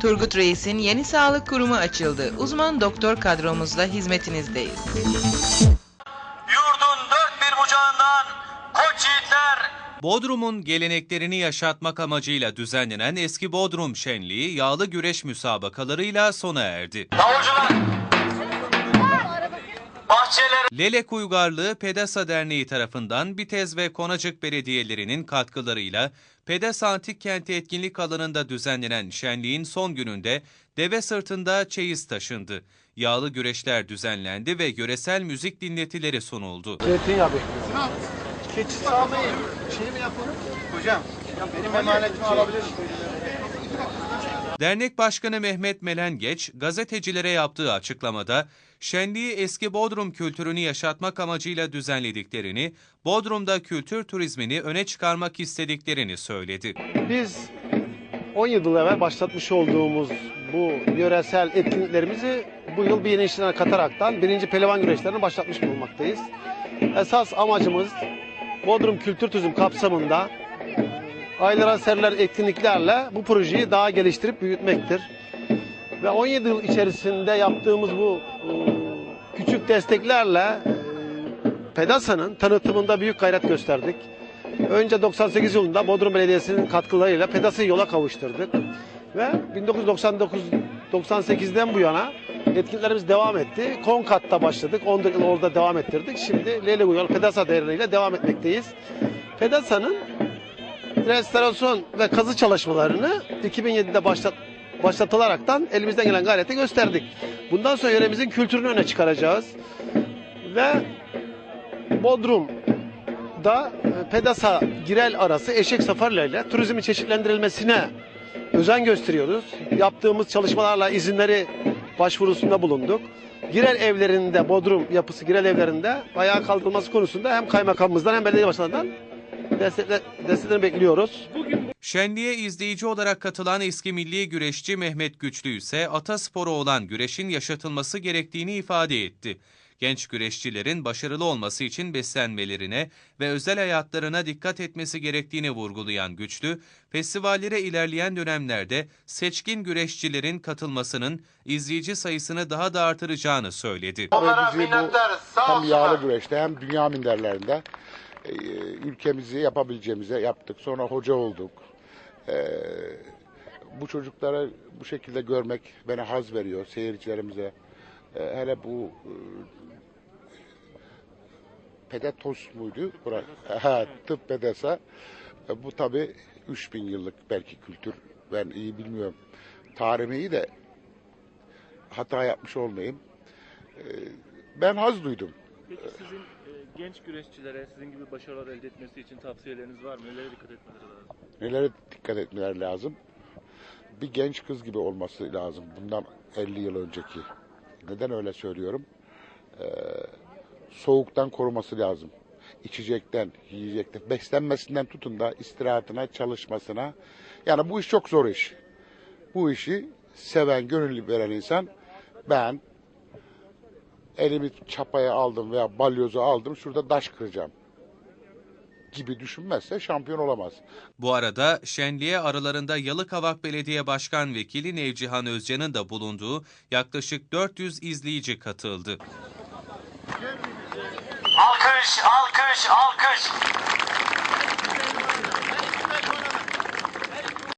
Turgut Reis'in yeni sağlık kurumu açıldı. Uzman doktor kadromuzla hizmetinizdeyiz. Yurdun dört bir bucağından koç yiğitler Bodrum'un geleneklerini yaşatmak amacıyla düzenlenen Eski Bodrum Şenliği yağlı güreş müsabakalarıyla sona erdi. davulcular bahçeler Lelek Uygarlığı Pedasa Derneği tarafından Bitez ve Konacık belediyelerinin katkılarıyla Pedas Antik Kenti etkinlik alanında düzenlenen şenliğin son gününde deve sırtında çeyiz taşındı. Yağlı güreşler düzenlendi ve yöresel müzik dinletileri sunuldu. Zeytinyağı bekliyorum. Keçi sağmayı şey mi yapalım? Hocam, benim emanetimi alabilir Dernek Başkanı Mehmet Melengeç, gazetecilere yaptığı açıklamada, şenliği eski Bodrum kültürünü yaşatmak amacıyla düzenlediklerini, Bodrum'da kültür turizmini öne çıkarmak istediklerini söyledi. Biz 10 yıl evvel başlatmış olduğumuz bu yöresel etkinliklerimizi bu yıl bir yeni işlerine kataraktan birinci pehlivan güreşlerini başlatmış bulunmaktayız. Esas amacımız Bodrum Kültür Turizm kapsamında aylara serilen etkinliklerle bu projeyi daha geliştirip büyütmektir. Ve 17 yıl içerisinde yaptığımız bu e, küçük desteklerle e, Pedasa'nın tanıtımında büyük gayret gösterdik. Önce 98 yılında Bodrum Belediyesi'nin katkılarıyla Pedasa'yı yola kavuşturduk. Ve 1999-98'den bu yana etkinliklerimiz devam etti. Konkat'ta başladık. 14 yıl orada devam ettirdik. Şimdi Leyla Yol Pedasa Derneği'yle devam etmekteyiz. Pedasa'nın restorasyon ve kazı çalışmalarını 2007'de başlat, başlatılaraktan elimizden gelen gayreti gösterdik. Bundan sonra yöremizin kültürünü öne çıkaracağız. Ve Bodrum'da e, Pedasa Girel arası eşek safarlarıyla turizmin çeşitlendirilmesine özen gösteriyoruz. Yaptığımız çalışmalarla izinleri başvurusunda bulunduk. Girel evlerinde, Bodrum yapısı Girel evlerinde ayağa kaldırılması konusunda hem kaymakamımızdan hem belediye başkanından destekle, desteklerini bekliyoruz. Şenliğe izleyici olarak katılan eski milli güreşçi Mehmet Güçlü ise atasporu olan güreşin yaşatılması gerektiğini ifade etti. Genç güreşçilerin başarılı olması için beslenmelerine ve özel hayatlarına dikkat etmesi gerektiğini vurgulayan Güçlü, festivallere ilerleyen dönemlerde seçkin güreşçilerin katılmasının izleyici sayısını daha da artıracağını söyledi. onlara minnettarız. Sağ hem olsunlar. yağlı güreşte hem dünya minderlerinde e, ülkemizi yapabileceğimize yaptık. Sonra hoca olduk. E, bu çocuklara bu şekilde görmek bana haz veriyor seyircilerimize. E, hele bu e, Pedatos muydu? Bura, ha, tıp pedasa. E, bu tabi 3000 yıllık belki kültür. Ben iyi bilmiyorum. Tarihimi iyi de hata yapmış olmayayım. Ben haz duydum. Peki sizin e, genç güreşçilere sizin gibi başarılar elde etmesi için tavsiyeleriniz var mı? Nelere dikkat etmeleri lazım? Nelere dikkat etmeler lazım? Bir genç kız gibi olması lazım bundan 50 yıl önceki. Neden öyle söylüyorum? Ee, soğuktan koruması lazım. İçecekten, yiyecekten, beslenmesinden tutun da istirahatine, çalışmasına. Yani bu iş çok zor iş. Bu işi seven, gönüllü veren insan ben elimi çapaya aldım veya balyozu aldım şurada taş kıracağım gibi düşünmezse şampiyon olamaz. Bu arada şenliğe aralarında Yalıkavak Belediye Başkan Vekili Nevcihan Özcan'ın da bulunduğu yaklaşık 400 izleyici katıldı. Alkış, alkış, alkış.